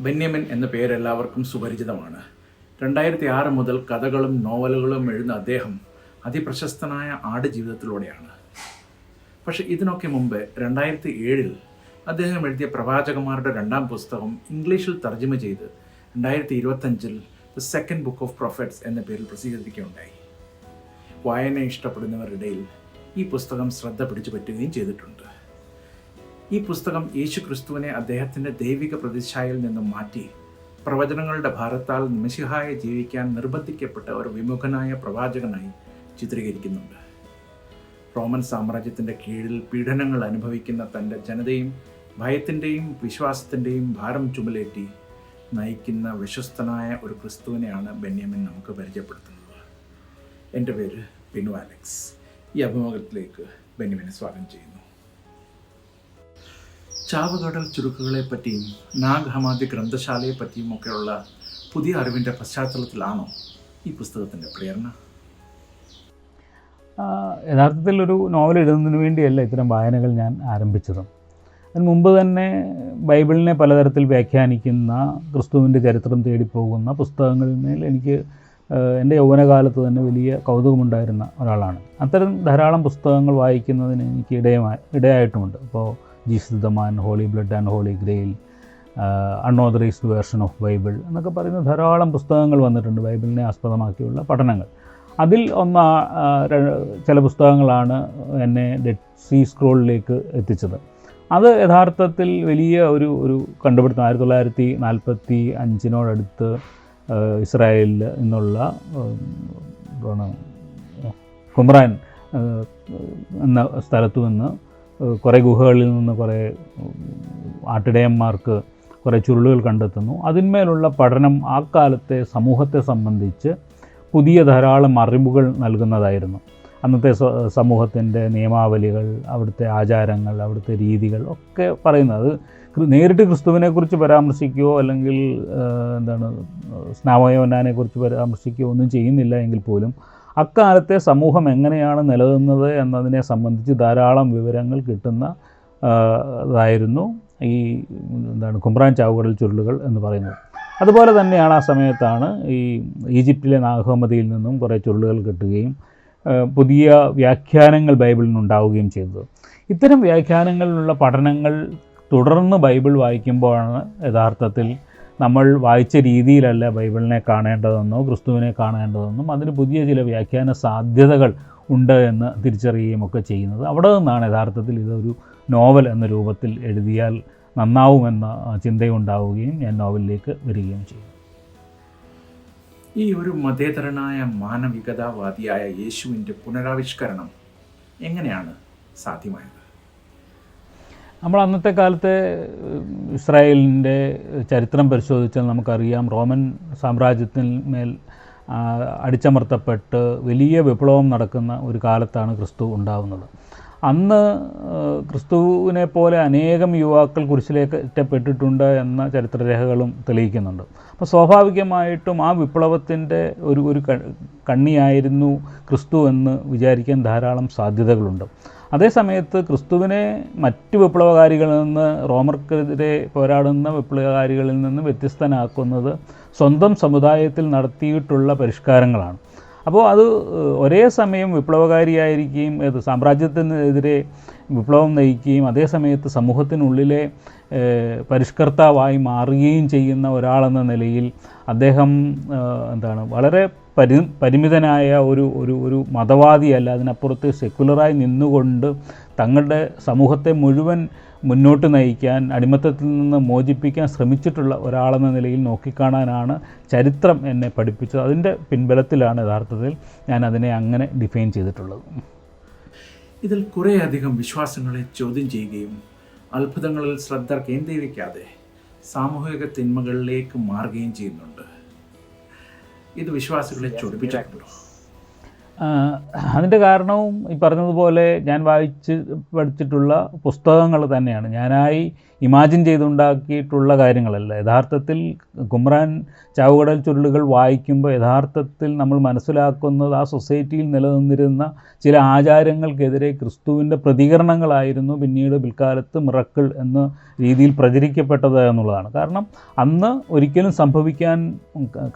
ബെന്യാമിൻ എന്ന പേര് എല്ലാവർക്കും സുപരിചിതമാണ്. രണ്ടായിരത്തി ആറ് മുതൽ കഥകളും നോവലുകളും എഴുതുന്ന അദ്ദേഹം അതിപ്രശസ്തനായ ആടുജീവിതത്തിലൂടെയാണ്. പക്ഷെ ഇതിനൊക്കെ മുമ്പ് രണ്ടായിരത്തി ഏഴിൽ അദ്ദേഹം എഴുതിയ പ്രവാചകന്മാരുടെ രണ്ടാം പുസ്തകം ഇംഗ്ലീഷിൽ തർജമ ചെയ്ത് രണ്ടായിരത്തി ഇരുപത്തഞ്ചിൽ the second book of prophets എന്ന പേരിൽ പ്രസിദ്ധീകരിക്കുകയുണ്ടായി. വായന ഇഷ്ടപ്പെടുന്നവരുടെ ഈ പുസ്തകം ശ്രദ്ധ പിടിച്ചു പറ്റുകയും ചെയ്തിട്ടുണ്ട്. ഈ പുസ്തകം യേശു ക്രിസ്തുവിനെ അദ്ദേഹത്തിന്റെ ദൈവിക പ്രതിച്ഛായയിൽ നിന്നും മാറ്റി പ്രവചനങ്ങളുടെ ഭാരത്താൽ നിമിഷിഹായ ജീവിക്കാൻ നിർബന്ധിക്കപ്പെട്ട ഒരു വിമുഖനായ പ്രവാചകനായി ചിത്രീകരിക്കുന്നുണ്ട്. റോമൻ സാമ്രാജ്യത്തിന്റെ കീഴിൽ പീഡനങ്ങൾ അനുഭവിക്കുന്ന തന്റെ ജനതയും ഭയത്തിന്റെയും വിശ്വാസത്തിന്റെയും ഭാരം ചുമലേറ്റി നയിക്കുന്ന വിശ്വസ്തനായ ഒരു ക്രിസ്തുവിനെയാണ് ബെന്യാമിൻ നമുക്ക് പരിചയപ്പെടുത്തുന്നത്. എന്റെ പേര് ബിനു അലക്സ്. ഈ അഭിമുഖത്തിലേക്ക് ബെന്യാമിനെ സ്വാഗതം ചെയ്യുന്നു. ചാവുകടൽ ചുരുക്കുകളെ പറ്റിയും നാഗ് ഹമാദി ഗ്രന്ഥശാലയെ പറ്റിയും ഒക്കെയുള്ള പുതിയ അറിവിന്റെ പശ്ചാത്തലത്തിലാണോ ഈ പുസ്തകത്തിന്റെ പ്രേരണ? യഥാർത്ഥത്തിൽ ഒരു നോവൽ എഴുതുന്നതിന് വേണ്ടിയല്ല ഇത്തരം വായനകൾ ഞാൻ ആരംഭിച്ചത്. അതിന് മുമ്പ് തന്നെ ബൈബിളിനെ പലതരത്തിൽ വ്യാഖ്യാനിക്കുന്ന ക്രിസ്തുവിന്റെ ചരിത്രം തേടിപ്പോകുന്ന പുസ്തകങ്ങളിൽ മേൽ എനിക്ക് എന്റെ യൗവനകാലത്ത് തന്നെ വലിയ കൗതുകമുണ്ടായിരുന്ന ഒരാളാണ്. അത്തരം ധാരാളം പുസ്തകങ്ങൾ വായിക്കുന്നതിന് എനിക്ക് ഇടയമായി ഇടയായിട്ടുമുണ്ട്. ഇപ്പോൾ Jesus the man holy blood and holy grail unauthorised version of Bible എന്നൊക്കെ പറയുന്ന ധാരാളം പുസ്തകങ്ങൾ വന്നിട്ടുണ്ട് ബൈബിളിനെ ആസ്പദമാക്കിയുള്ള പഠനങ്ങൾ. അതിൽ ഒന്ന് ചില പുസ്തകങ്ങളാണ് എന്നെ ഡെഡ് സീ സ്ക്രോളിലേക്ക് എത്തിച്ചത്. അത് യഥാർത്ഥത്തിൽ വലിയ ഒരു ഒരു കണ്ടുപിടുത്തം. ആയിരത്തി തൊള്ളായിരത്തി നാൽപ്പത്തി അഞ്ചിനോടടുത്ത് ഇസ്രായേലിൽ നിന്നുള്ള കുമ്രാൻ എന്ന സ്ഥലത്തു നിന്ന് കുറേ ഗുഹകളിൽ നിന്ന് കുറേ ആട്ടിടയന്മാർക്ക് കുറേ ചുരുളുകൾ കണ്ടെത്തുന്നു. അതിന്മേലുള്ള പഠനം ആ കാലത്തെ സമൂഹത്തെ സംബന്ധിച്ച് പുതിയ ധാരാളം അറിവുകൾ നൽകുന്നതായിരുന്നു. അന്നത്തെ സമൂഹത്തിന്റെ നിയമാവലികൾ അവിടുത്തെ ആചാരങ്ങൾ അവിടുത്തെ രീതികൾ ഒക്കെ പറയുന്നത് നേരിട്ട് ക്രിസ്തുവിനെക്കുറിച്ച് പരാമർശിക്കുകയോ അല്ലെങ്കിൽ എന്താണ് സ്നാമയോനാനെക്കുറിച്ച് പരാമർശിക്കുകയോ ഒന്നും ചെയ്യുന്നില്ല എങ്കിൽ പോലും അക്കാലത്തെ സമൂഹം എങ്ങനെയാണ് നിലനിന്നത് എന്നതിനെ സംബന്ധിച്ച് ധാരാളം വിവരങ്ങൾ കിട്ടുന്ന ഇതായിരുന്നു ഈ എന്താണ് കുമ്പ്രാൻ ചാവുകടൽ ചുരുളുകൾ എന്ന് പറയുന്നത്. അതുപോലെ തന്നെയാണ് ആ സമയത്താണ് ഈ ഈജിപ്തിലെ നാഗഹമതിയിൽ നിന്നും കുറേ ചുരുളുകൾ കിട്ടുകയും പുതിയ വ്യാഖ്യാനങ്ങൾ ബൈബിളിൽ നിന്നുണ്ടാവുകയും ചെയ്തത്. ഇത്തരം വ്യാഖ്യാനങ്ങളിലുള്ള പഠനങ്ങൾ തുടർന്ന് ബൈബിൾ വായിക്കുമ്പോഴാണ് യഥാർത്ഥത്തിൽ നമ്മൾ വായിച്ച രീതിയിലല്ല ബൈബിളിനെ കാണേണ്ടതെന്നോ ക്രിസ്തുവിനെ കാണേണ്ടതെന്നും അതിന് പുതിയ ചില വ്യാഖ്യാന സാധ്യതകൾ ഉണ്ട് എന്ന് തിരിച്ചറിയുകയും ഒക്കെ ചെയ്യുന്നത്. അവിടെ നിന്നാണ് യഥാർത്ഥത്തിൽ ഇതൊരു നോവൽ എന്ന രൂപത്തിൽ എഴുതിയാൽ നന്നാവുമെന്ന ചിന്തയുണ്ടാവുകയും ഞാൻ നോവലിലേക്ക് വരികയും ചെയ്യും. ഈ ഒരു മതേതരനായ മാനവികതാവാദിയായ യേശുവിന്റെ പുനരാവിഷ്കരണം എങ്ങനെയാണ് സാധ്യമായത്? നമ്മൾ അന്നത്തെ കാലത്തെ ഇസ്രായേലിന്റെ ചരിത്രം പരിശോധിച്ചാൽ നമുക്കറിയാം റോമൻ സാമ്രാജ്യത്തിന്മേൽ അടിച്ചമർത്തപ്പെട്ട് വലിയ വിപ്ലവം നടക്കുന്ന ഒരു കാലത്താണ് ക്രിസ്തു ഉണ്ടാവുന്നത്. അന്ന് ക്രിസ്തുവിനെ പോലെ അനേകം യുവാക്കൾ കുരിശിലേക്ക് ഇറ്റപ്പെട്ടിട്ടുണ്ട് എന്ന ചരിത്രരേഖകളും തെളിയിക്കുന്നുണ്ട്. അപ്പോൾ സ്വാഭാവികമായിട്ടും ആ വിപ്ലവത്തിന്റെ ഒരു ഒരു കണ്ണിയായിരുന്നു ക്രിസ്തു എന്ന് വിചാരിക്കാൻ ധാരാളം സാധ്യതകളുണ്ട്. അതേസമയത്ത് ക്രിസ്തുവിനെ മറ്റ് വിപ്ലവകാരികളിൽ നിന്ന് റോമർക്കെതിരെ പോരാടുന്ന വിപ്ലവകാരികളിൽ നിന്ന് വ്യത്യസ്തനാക്കുന്നത് സ്വന്തം സമുദായത്തിൽ നടത്തിയിട്ടുള്ള പരിഷ്കാരങ്ങളാണ്. അപ്പോൾ അത് ഒരേ സമയം വിപ്ലവകാരിയായിരിക്കുകയും അത് സാമ്രാജ്യത്തിനെതിരെ വിപ്ലവം നയിക്കുകയും അതേ സമയത്ത് സമൂഹത്തിനുള്ളിലെ പരിഷ്കർത്താവായി മാറുകയും ചെയ്യുന്ന ഒരാളെന്ന നിലയിൽ അദ്ദേഹം എന്താണ് വളരെ പരി പരിമിതനായ ഒരു ഒരു ഒരു മതവാദിയല്ല. അതിനപ്പുറത്ത് സെക്കുലറായി നിന്നുകൊണ്ട് തങ്ങളുടെ സമൂഹത്തെ മുഴുവൻ മുന്നോട്ട് നയിക്കാൻ അടിമത്തത്തിൽ നിന്ന് മോചിപ്പിക്കാൻ ശ്രമിച്ചിട്ടുള്ള ഒരാളെന്ന നിലയിൽ നോക്കിക്കാണാനാണ് ചരിത്രം എന്നെ പഠിപ്പിച്ചത്. അതിന്റെ പിൻബലത്തിലാണ് യഥാർത്ഥത്തിൽ ഞാൻ അതിനെ അങ്ങനെ ഡിഫൈൻ ചെയ്തിട്ടുള്ളത്. ഇതിൽ കുറേയധികം വിശ്വാസങ്ങളെ ചോദ്യം ചെയ്യുകയും അത്ഭുതങ്ങളിൽ ശ്രദ്ധ കേന്ദ്രീകരിക്കാതെ സാമൂഹിക തിന്മകളിലേക്ക് മാറുകയും ചെയ്യുന്നുണ്ട്. ഇത് വിശ്വാസികളെ ചൊടിപ്പിച്ചു അതിന്റെ കാരണവും ഈ പറഞ്ഞതുപോലെ ഞാൻ വായിച്ച് പഠിച്ചിട്ടുള്ള പുസ്തകങ്ങൾ തന്നെയാണ്. ഞാനായി ഇമാജിൻ ചെയ്തുണ്ടാക്കിയിട്ടുള്ള കാര്യങ്ങളല്ല. യഥാർത്ഥത്തിൽ കുമ്രാൻ ചാവുകടൽ ചുരുളുകൾ വായിക്കുമ്പോൾ യഥാർത്ഥത്തിൽ നമ്മൾ മനസ്സിലാക്കുന്നത് ആ സൊസൈറ്റിയിൽ നിലനിന്നിരുന്ന ചില ആചാരങ്ങൾക്കെതിരെ ക്രിസ്തുവിന്റെ പ്രതികരണങ്ങളായിരുന്നു പിന്നീട് പിൽക്കാലത്ത് മിറക്കിൾ എന്ന രീതിയിൽ പ്രചരിക്കപ്പെട്ടത് എന്നുള്ളതാണ്. കാരണം അന്ന് ഒരിക്കലും സംഭവിക്കാൻ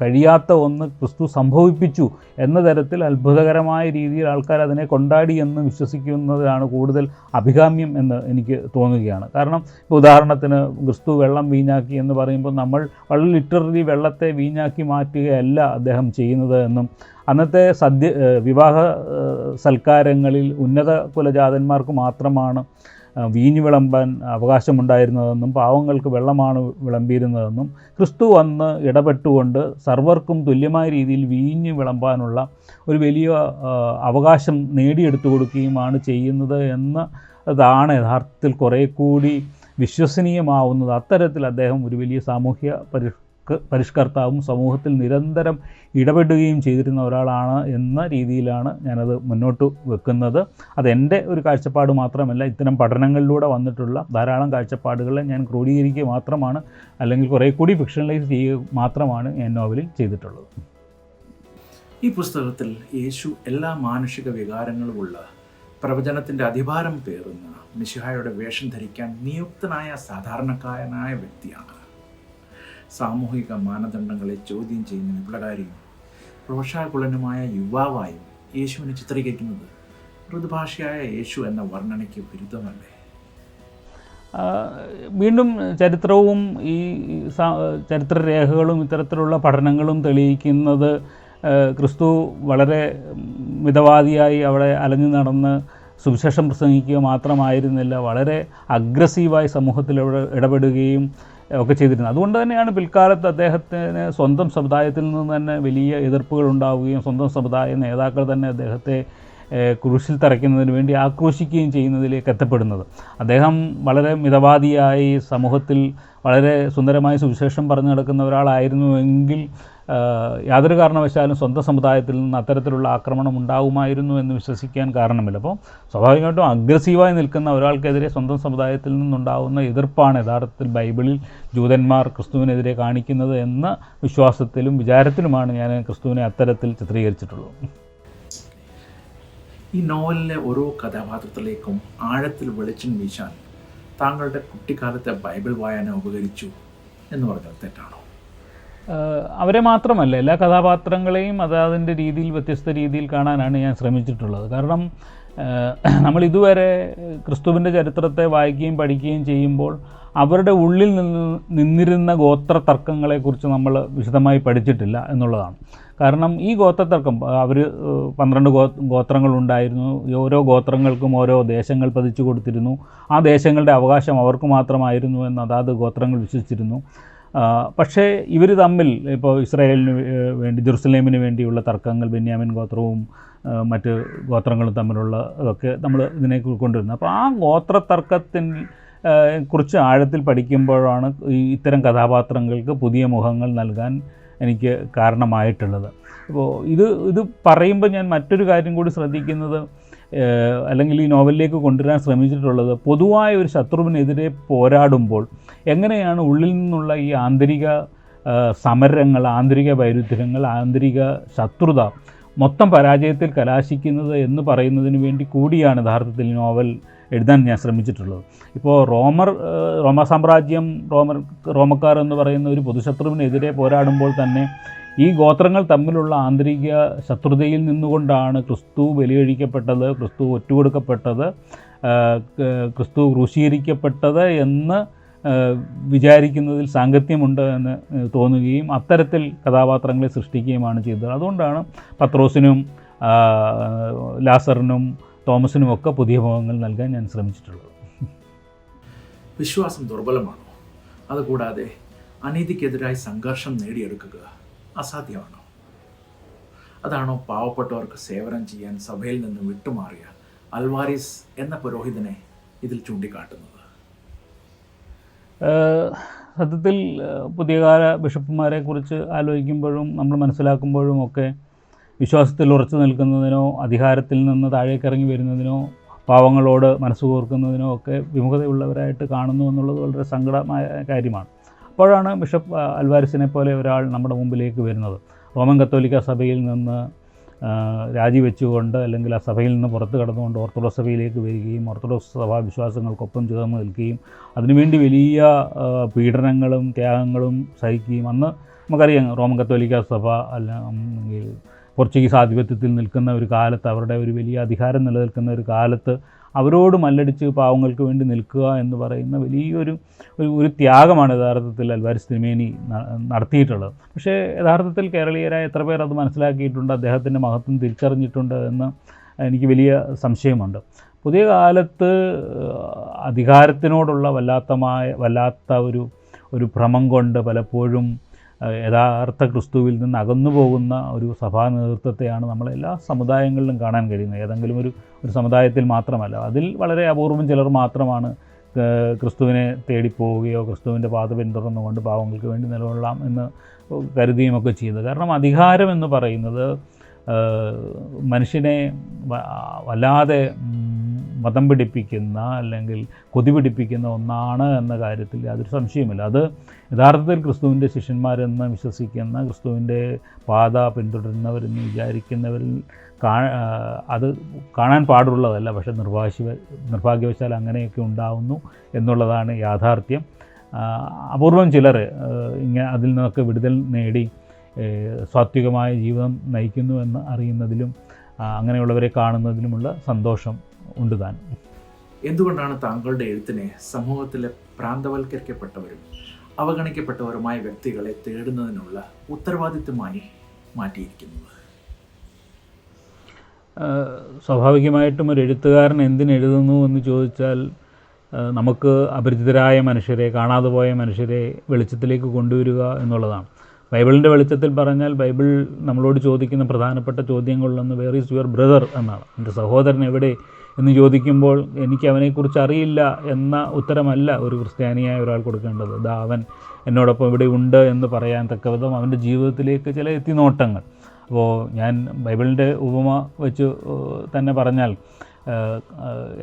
കഴിയാത്ത ഒന്ന് ക്രിസ്തു സംഭവിപ്പിച്ചു എന്ന തരത്തിൽ അത്ഭുതകരമായ രീതിയിൽ ആൾക്കാർ അതിനെ കൊണ്ടാടി എന്ന് വിശ്വസിക്കുന്നതാണ് കൂടുതൽ അഭികാമ്യം എന്ന് എനിക്ക് തോന്നുകയാണ്. കാരണം ഇപ്പോൾ ഉദാഹരണത്തിന് ക്രിസ്തു വെള്ളം വീഞ്ഞാക്കി എന്ന് പറയുമ്പോൾ നമ്മൾ വളരെ ലിറ്ററലി വെള്ളത്തെ വീഞ്ഞാക്കി മാറ്റുകയല്ല അദ്ദേഹം ചെയ്യുന്നത് എന്നും അന്നത്തെ സദ്യ വിവാഹ സൽക്കാരങ്ങളിൽ ഉന്നത കുലജാതന്മാർക്ക് മാത്രമാണ് വീഞ്ഞു വിളമ്പാൻ അവകാശമുണ്ടായിരുന്നതെന്നും പാവങ്ങൾക്ക് വെള്ളമാണ് വിളമ്പിയിരുന്നതെന്നും ക്രിസ്തു വന്ന് ഇടപെട്ടുകൊണ്ട് സർവർക്കും തുല്യമായ രീതിയിൽ വീഞ്ഞ് വിളമ്പാനുള്ള ഒരു വലിയ അവകാശം നേടിയെടുത്തു കൊടുക്കുകയുമാണ് ചെയ്യുന്നത് എന്ന് അതാണ് യഥാർത്ഥത്തിൽ കുറേ കൂടി വിശ്വസനീയമാവുന്നത് അത്തരത്തിൽ അദ്ദേഹം ഒരു വലിയ സാമൂഹ്യ പരിഷ്ക പരിഷ്കർത്താവും സമൂഹത്തിൽ നിരന്തരം ഇടപെടുകയും ചെയ്തിരുന്ന ഒരാളാണ് എന്ന രീതിയിലാണ് ഞാനത് മുന്നോട്ട് വെക്കുന്നത്. അതെന്റെ ഒരു കാഴ്ചപ്പാട് മാത്രമല്ല ഇത്തരം പഠനങ്ങളിലൂടെ വന്നിട്ടുള്ള ധാരാളം കാഴ്ചപ്പാടുകളെ ഞാൻ ക്രോഡീകരിക്കുക മാത്രമാണ് അല്ലെങ്കിൽ കുറേ കൂടി ഫിക്ഷണലൈസ് ചെയ്യുക മാത്രമാണ് ഞാൻ നോവലിൽ ചെയ്തിട്ടുള്ളത്. ഈ പുസ്തകത്തിൽ യേശു എല്ലാ മാനുഷിക വികാരങ്ങളുമുള്ള പ്രവചനത്തിന്റെ അധിഭാരം പേറുന്ന മിശിഹായുടെ വേഷം ധരിക്കാൻ നിയുക്തനായ സാധാരണക്കാരനായ വ്യക്തിയാണ്. സാമൂഹിക മാനദണ്ഡങ്ങളെ ചോദ്യം ചെയ്യുന്ന വിപ്ലകാരിയും പ്രോഷാകുളനുമായ യുവാവായും യേശുവിനെ ചിത്രീകരിക്കുന്നത് മൃദുഭാഷയായ യേശു എന്ന വർണനയ്ക്ക് വിരുദ്ധമല്ലേ? വീണ്ടും ചരിത്രവും ഈ ചരിത്രരേഖകളും ഇത്തരത്തിലുള്ള പഠനങ്ങളും തെളിയിക്കുന്നത് ക്രിസ്തു വളരെ മിതവാദിയായി അവിടെ അലഞ്ഞു നടന്ന് സുവിശേഷം പ്രസംഗിക്കുക മാത്രമായിരുന്നില്ല വളരെ അഗ്രസീവായി സമൂഹത്തിൽ ഇടപെ- ഇടപെടുകയും ഒക്കെ ചെയ്തിരുന്നത് അതുകൊണ്ട് തന്നെയാണ് പിൽക്കാലത്ത് അദ്ദേഹത്തിന് സ്വന്തം സമുദായത്തിൽ നിന്ന് തന്നെ വലിയ എതിർപ്പുകൾ ഉണ്ടാവുകയും സ്വന്തം സമുദായ നേതാക്കൾ തന്നെ അദ്ദേഹത്തെ ക്രൂശിൽ തറയ്ക്കുന്നതിന് വേണ്ടി ആക്രോശിക്കുകയും ചെയ്യുന്നതിലേക്ക് എത്തപ്പെടുന്നത്. അദ്ദേഹം വളരെ മിതവാദിയായി സമൂഹത്തിൽ വളരെ സുന്ദരമായി സുവിശേഷം പറഞ്ഞു നടക്കുന്ന ഒരാളായിരുന്നുവെങ്കിൽ യാതൊരു കാരണവശാലും സ്വന്തം സമുദായത്തിൽ നിന്ന് അത്തരത്തിലുള്ള ആക്രമണം ഉണ്ടാകുമായിരുന്നു എന്ന് വിശ്വസിക്കാൻ കാരണമില്ല. അപ്പോൾ സ്വാഭാവികമായിട്ടും അഗ്രസീവായി നിൽക്കുന്ന ഒരാൾക്കെതിരെ സ്വന്തം സമുദായത്തിൽ നിന്നുണ്ടാകുന്ന എതിർപ്പാണ് യഥാർത്ഥത്തിൽ ബൈബിളിൽ ജൂതന്മാർ ക്രിസ്തുവിനെതിരെ കാണിക്കുന്നത് എന്ന വിശ്വാസത്തിലും വിചാരത്തിലുമാണ് ഞാൻ ക്രിസ്തുവിനെ അത്തരത്തിൽ ചിത്രീകരിച്ചിട്ടുള്ളത്. ഈ നോവലിലെ ഓരോ കഥാപാത്രത്തിലേക്കും ആഴത്തിൽ വെളിച്ചം വീശാൻ താങ്കളുടെ കുട്ടിക്കാലത്തെ ബൈബിൾ വായന ഉപകരിച്ചു എന്ന് പറഞ്ഞാൽ തെറ്റാണോ? അവരെ മാത്രമല്ല എല്ലാ കഥാപാത്രങ്ങളെയും അതാതിന്റെ രീതിയിൽ വ്യത്യസ്ത രീതിയിൽ കാണാനാണ് ഞാൻ ശ്രമിച്ചിട്ടുള്ളത്. കാരണം നമ്മൾ ഇതുവരെ ക്രിസ്തുവിന്റെ ചരിത്രത്തെ വായിക്കുകയും പഠിക്കുകയും ചെയ്യുമ്പോൾ അവരുടെ ഉള്ളിൽ നിന്ന് നിന്നിരുന്ന ഗോത്ര തർക്കങ്ങളെക്കുറിച്ച് നമ്മൾ വിശദമായി പഠിച്ചിട്ടില്ല എന്നുള്ളതാണ്. കാരണം ഈ ഗോത്രത്തർക്കം അവർ പന്ത്രണ്ട് ഗോ ഗോത്രങ്ങളുണ്ടായിരുന്നു. ഓരോ ഗോത്രങ്ങൾക്കും ഓരോ ദേശങ്ങൾ പതിച്ചു കൊടുത്തിരുന്നു. ആ ദേശങ്ങളുടെ അവകാശം അവർക്ക് മാത്രമായിരുന്നു എന്ന് അതാത് ഗോത്രങ്ങൾ വിശ്വസിച്ചിരുന്നു. പക്ഷേ ഇവർ തമ്മിൽ ഇപ്പോൾ ഇസ്രായേലിന് വേണ്ടി ജെറുസലേമിന് വേണ്ടിയുള്ള തർക്കങ്ങൾ ബെന്യാമിൻ ഗോത്രവും മറ്റ് ഗോത്രങ്ങളും തമ്മിലുള്ള ഇതൊക്കെ നമ്മൾ ഇതിനെ കൊണ്ടുവരുന്നത് അപ്പോൾ ആ ഗോത്ര തർക്കത്തിൽ ആ, കുറിച്ച് ആഴത്തിൽ പഠിക്കുമ്പോഴാണ് ഇത്തരം കഥാപാത്രങ്ങൾക്ക് പുതിയ മുഖങ്ങൾ നൽകാൻ എനിക്ക് കാരണമായിട്ടുള്ളത്. അപ്പോൾ ഇത് ഇത് പറയുമ്പോൾ ഞാൻ മറ്റൊരു കാര്യം കൂടി ശ്രദ്ധിക്കുന്നത് അല്ലെങ്കിൽ ഈ നോവലിലേക്ക് കൊണ്ടുവരാൻ ശ്രമിച്ചിട്ടുള്ളത് പൊതുവായ ഒരു ശത്രുവിനെതിരെ പോരാടുമ്പോൾ എങ്ങനെയാണ് ഉള്ളിൽ നിന്നുള്ള ഈ ആന്തരിക സമരങ്ങൾ ആന്തരിക വൈരുദ്ധ്യങ്ങൾ ആന്തരിക ശത്രുത മൊത്തം പരാജയത്തിൽ കലാശിക്കുന്നത് എന്ന് പറയുന്നതിന് വേണ്ടി കൂടിയാണ് യഥാർത്ഥത്തിൽ നോവൽ എഴുതാൻ ഞാൻ ശ്രമിച്ചിട്ടുള്ളത്. ഇപ്പോൾ റോമർ റോമ സാമ്രാജ്യം റോമർ റോമക്കാർ എന്ന് പറയുന്ന ഒരു പൊതുശത്രുവിനെതിരെ പോരാടുമ്പോൾ തന്നെ ഈ ഗോത്രങ്ങൾ തമ്മിലുള്ള ആന്തരിക ശത്രുതയിൽ നിന്നുകൊണ്ടാണ് ക്രിസ്തു ബലികഴിക്കപ്പെട്ടത് ക്രിസ്തു ഒറ്റുകൊടുക്കപ്പെട്ടത് ക്രിസ്തു ക്രൂശീകരിക്കപ്പെട്ടത് എന്ന് വിചാരിക്കുന്നതിൽ സാങ്കത്യമുണ്ട് എന്ന് തോന്നുകയും അത്തരത്തിൽ കഥാപാത്രങ്ങളെ സൃഷ്ടിക്കുകയുമാണ് ചെയ്തത്. അതുകൊണ്ടാണ് പത്രോസിനും ലാസറിനും തോമസിനും ഒക്കെ പുതിയ മുഖങ്ങൾ നൽകാൻ ഞാൻ ശ്രമിച്ചിട്ടുള്ളത് വിശ്വാസം ദുർബലമാണോ? അതുകൂടാതെ അനീതിക്കെതിരായി സംഘർഷം നേടിയെടുക്കുക അസാധ്യമാണോ? അതാണോ പാവപ്പെട്ടവർക്ക് സേവനം ചെയ്യാൻ സഭയിൽ നിന്ന് വിട്ടുമാറിയ അൽവാരിസ് എന്ന പുരോഹിതനെ ഇതിൽ ചൂണ്ടിക്കാട്ടുന്നത്? സത്യത്തിൽ പുതിയകാല പുതിയ ബിഷപ്പുമാരെ കുറിച്ച് ആലോചിക്കുമ്പോഴും നമ്മൾ മനസ്സിലാക്കുമ്പോഴും ഒക്കെ വിശ്വാസത്തിൽ ഉറച്ചു നിൽക്കുന്നതിനോ അധികാരത്തിൽ നിന്ന് താഴേക്കിറങ്ങി വരുന്നതിനോ പാവങ്ങളോട് മനസ്സ് കോർക്കുന്നതിനോ ഒക്കെ വിമുഖതയുള്ളവരായിട്ട് കാണുന്നു എന്നുള്ളത് വളരെ സങ്കടമായ കാര്യമാണ്. അപ്പോഴാണ് ബിഷപ്പ് അൽവാരിസിനെ പോലെ ഒരാൾ നമ്മുടെ മുമ്പിലേക്ക് വരുന്നത്. റോമൻ കത്തോലിക്ക സഭയിൽ നിന്ന് രാജിവെച്ചുകൊണ്ട് അല്ലെങ്കിൽ ആ സഭയിൽ നിന്ന് പുറത്തു കടന്നുകൊണ്ട് ഓർത്തഡോക്സ് സഭയിലേക്ക് വരികയും ഓർത്തഡോക്സ് സഭാ വിശ്വാസങ്ങൾക്കൊപ്പം ചേർന്ന് നിൽക്കുകയും അതിനുവേണ്ടി വലിയ പീഡനങ്ങളും ത്യാഗങ്ങളും സഹിക്കുകയും അന്ന് നമുക്കറിയാം റോമൻ കത്തോലിക്ക സഭ അല്ലെങ്കിൽ പോർച്ചുഗീസ് ആധിപത്യത്തിൽ നിൽക്കുന്ന ഒരു കാലത്ത് അവരുടെ ഒരു വലിയ അധികാരം നിലനിൽക്കുന്ന ഒരു കാലത്ത് അവരോട് മല്ലടിച്ച് പാവങ്ങൾക്ക് വേണ്ടി നിൽക്കുക എന്ന് പറയുന്ന വലിയൊരു ഒരു ഒരു ത്യാഗമാണ് യഥാർത്ഥത്തിൽ അൽവാരിസ് തിരുമേനി നടത്തിയിട്ടുള്ളത്. പക്ഷേ യഥാർത്ഥത്തിൽ കേരളീയരായ എത്ര പേർ അത് മനസ്സിലാക്കിയിട്ടുണ്ട് അദ്ദേഹത്തിന്റെ മഹത്വം തിരിച്ചറിഞ്ഞിട്ടുണ്ട് എന്ന് എനിക്ക് വലിയ സംശയമുണ്ട്. പുതിയ കാലത്ത് അധികാരത്തിനോടുള്ള വല്ലാത്തമായ വല്ലാത്ത ഒരു ഒരു ഭ്രമം കൊണ്ട് പലപ്പോഴും യഥാർത്ഥ ക്രിസ്തുവിൽ നിന്ന് അകന്നു പോകുന്ന ഒരു സഭാ നേതൃത്വത്തെയാണ് നമ്മളെല്ലാ സമുദായങ്ങളിലും കാണാൻ കഴിയുന്നത്. ഏതെങ്കിലും ഒരു ഒരു സമുദായത്തിൽ മാത്രമല്ല അതിൽ വളരെ അപൂർവം ചിലർ മാത്രമാണ് ക്രിസ്തുവിനെ തേടിപ്പോവുകയോ ക്രിസ്തുവിന്റെ പാത പിന്തുടർന്നുകൊണ്ട് പാവങ്ങൾക്ക് വേണ്ടി നിലകൊള്ളാം എന്ന് കരുതുകയും ഒക്കെ ചെയ്യുന്നത്. കാരണം അധികാരം എന്ന് പറയുന്നത് മനുഷ്യനെ വല്ലാതെ മതം പിടിപ്പിക്കുന്ന അല്ലെങ്കിൽ കൊതി പിടിപ്പിക്കുന്ന ഒന്നാണ് എന്ന കാര്യത്തിൽ യാതൊരു സംശയമില്ല അത് യഥാർത്ഥത്തിൽ ക്രിസ്തുവിന്റെ ശിഷ്യന്മാരെന്ന് വിശ്വസിക്കുന്ന ക്രിസ്തുവിന്റെ പാത പിന്തുടരുന്നവരെന്ന് വിചാരിക്കുന്നവരിൽ കാ അത് കാണാൻ പാടുള്ളതല്ല പക്ഷേ നിർഭാഗ്യ നിർഭാഗ്യവശാൽ അങ്ങനെയൊക്കെ ഉണ്ടാവുന്നു എന്നുള്ളതാണ് യാഥാർത്ഥ്യം. അപൂർവം ചിലർ ഇങ്ങനെ അതിൽ നിന്നൊക്കെ വിടുതൽ നേടി സാത്വികമായ ജീവിതം നയിക്കുന്നു എന്ന് അറിയുന്നതിലും അങ്ങനെയുള്ളവരെ കാണുന്നതിലുമുള്ള സന്തോഷം ഉണ്ട് താൻ എന്തുകൊണ്ടാണ് താങ്കളുടെ എഴുത്തിനെ സമൂഹത്തിലെ പ്രാന്തവൽക്കരിക്കപ്പെട്ടവരും അവഗണിക്കപ്പെട്ടവരുമായ വ്യക്തികളെ തേടുന്നതിനുള്ള ഉത്തരവാദിത്വമായി മാറ്റിയിരിക്കുന്നത്? സ്വാഭാവികമായിട്ടും ഒരു എഴുത്തുകാരൻ എന്തിനെഴുതുന്നു എന്ന് ചോദിച്ചാൽ നമുക്ക് അപരിചിതരായ മനുഷ്യരെ കാണാതെ പോയ മനുഷ്യരെ വെളിച്ചത്തിലേക്ക് കൊണ്ടുവരിക എന്നുള്ളതാണ്. ബൈബിളിന്റെ വെളിച്ചത്തിൽ പറഞ്ഞാൽ ബൈബിൾ നമ്മളോട് ചോദിക്കുന്ന പ്രധാനപ്പെട്ട ചോദ്യങ്ങളിലൊന്ന് വേർ ഈസ് യുവർ ബ്രദർ എന്നാണ്. എന്റെ സഹോദരൻ എവിടെ എന്ന് ചോദിക്കുമ്പോൾ എനിക്ക് അവനെക്കുറിച്ച് അറിയില്ല എന്ന ഉത്തരമല്ല ഒരു ക്രിസ്ത്യാനിയായ ഒരാൾ കൊടുക്കേണ്ടത്. ദാ അവൻ എന്നോടൊപ്പം ഇവിടെ ഉണ്ട് എന്ന് പറയാൻ തക്കവിധം അവന്റെ ജീവിതത്തിലേക്ക് ചില എത്തിനോട്ടങ്ങൾ. അപ്പോൾ ഞാൻ ബൈബിളിന്റെ ഉപമ വെച്ച് തന്നെ പറഞ്ഞാൽ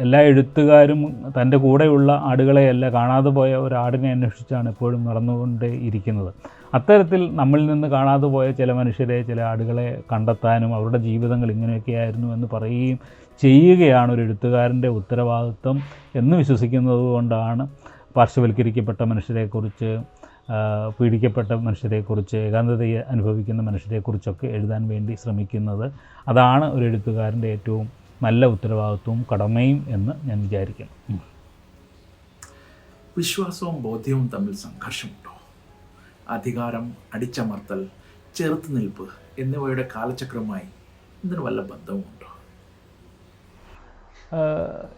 എല്ലാ എഴുത്തുകാരും തന്റെ കൂടെയുള്ള ആടുകളെയല്ല കാണാതെ പോയ ഒരാടിനെ അന്വേഷിച്ചാണ് എപ്പോഴും നടന്നുകൊണ്ടേ ഇരിക്കുന്നത്. അത്തരത്തിൽ നമ്മളിൽ നിന്ന് കാണാതെ പോയ ചില മനുഷ്യരെ ചില ആടുകളെ കണ്ടെത്താനും അവരുടെ ജീവിതങ്ങൾ ഇങ്ങനെയൊക്കെയായിരുന്നു എന്ന് പറയുകയും ചെയ്യുകയാണ് ഒരു എഴുത്തുകാരന്റെ ഉത്തരവാദിത്വം എന്ന് വിശ്വസിക്കുന്നത് കൊണ്ടാണ് പാർശ്വവൽക്കരിക്കപ്പെട്ട മനുഷ്യരെക്കുറിച്ച് പീഡിക്കപ്പെട്ട മനുഷ്യരെക്കുറിച്ച് ഏകാന്തതയെ അനുഭവിക്കുന്ന മനുഷ്യരെക്കുറിച്ചൊക്കെ എഴുതാൻ വേണ്ടി ശ്രമിക്കുന്നത്. അതാണ് ഒരു എഴുത്തുകാരന്റെ ഏറ്റവും നല്ല ഉത്തരവാദിത്വവും കടമയും എന്ന് ഞാൻ വിചാരിക്കുന്നു. വിശ്വാസവും ബോധ്യവും തമ്മിൽ സംഘർഷമുണ്ടോ? അധികാരം അടിച്ചമർത്തൽ ചെറുത്തുനിൽപ്പ് എന്നിവയുടെ കാലചക്രമായി ഇതിന് വല്ല ബന്ധവുമുണ്ടോ?